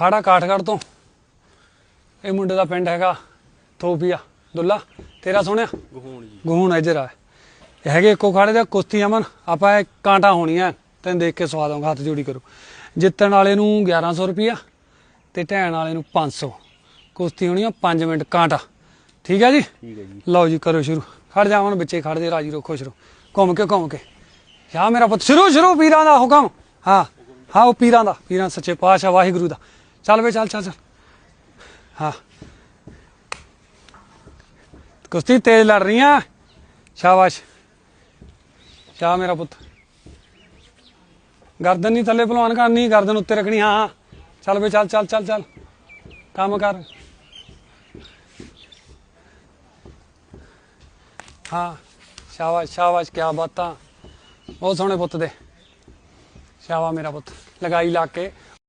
ਖਾੜਾ ਕਾਠਗੜ੍ਹ ਤੋਂ। ਇਹ ਮੁੰਡੇ ਦਾ ਪਿੰਡ ਹੈਗਾ ਥੋਪੀਆ। ਦੁੱਲਾ ਤੇਰਾ ਸੁਣਿਆ? ਗਹੂਣ ਜੀ। ਗੂਣ ਇਧਰ ਆ। ਇਹ ਹੈਗੇ ਇੱਕੋ ਖਾੜੇ ਦਾ ਕੁਸ਼ਤੀ ਅਮਨ। ਆਪਾਂ ਇਹ ਕਾਂਟਾ ਹੋਣੀਆਂ ਤੈਨੂੰ ਦੇਖ ਕੇ ਸਵਾਦ ਆਉਂਗਾ ਹੱਥ ਜੋੜੀ ਕਰੋ। ਜਿੱਤਣ ਵਾਲੇ ਨੂੰ 1100 ਰੁਪਿਆ ਤੇ ਢਹਿਣ ਵਾਲੇ ਨੂੰ 500 ਕੁਸ਼ਤੀ ਹੋਣੀ ਆ 5 ਮਿੰਟ ਕਾਂਟਾ। ਠੀਕ ਹੈ ਜੀ? ਠੀਕ ਹੈ ਜੀ। ਲਓ ਜੀ ਕਰੋ ਸ਼ੁਰੂ। ਖੜ ਜਾਵਣ ਬੱਚੇ ਖੜ ਜੇ ਰਾਜੀ ਰੱਖੋ ਸ਼ੁਰੂ। ਘੁੰਮ ਕੇ ਘੁੰਮ ਕੇ। ਯਾ ਮੇਰਾ ਪੁੱਤ ਸ਼ੁਰੂ ਸ਼ੁਰੂ ਪੀਰਾਂ ਦਾ ਹੁਕਮ। ਹਾਂ ਹਾਂ ਉਹ ਪੀਰਾਂ ਦਾ ਪੀਰਾਂ ਸੱਚੇ ਪਾਤਸ਼ਾਹ ਵਾਹਿਗੁਰੂ ਦਾ। ਚੱਲ ਵੇ ਚੱਲ ਚੱਲ ਚੱਲ। ਹਾਂ। ਕੁਸ਼ਤੀ ਤੇਜ਼ ਲੜ ਰਹੀਆਂ। ਸ਼ਾਬਾਸ਼। ਸ਼ਾ ਮੇਰਾ ਪੁੱਤ। ਗਰਦਨ ਨਹੀਂ ਥੱਲੇ ਭਲਵਾਨ ਕਰਨੀ ਗਰਦਨ ਉੱਤੇ ਰੱਖਣੀ। ਹਾਂ ਚੱਲ ਵੇ ਚੱਲ ਚੱਲ ਚੱਲ ਚੱਲ। ਕੰਮ ਕਰ। ਹਾਂ। ਸ਼ਾਬਾਸ਼ ਸ਼ਾਬਾਸ਼ ਕੀ ਬਾਤਾਂ। ਬਹੁਤ ਸੋਹਣੇ ਪੁੱਤ ਦੇ। ਸ਼ਾਬਾ ਮੇਰਾ ਪੁੱਤ। ਲਗਾਈ ਲਾ ਕੇ।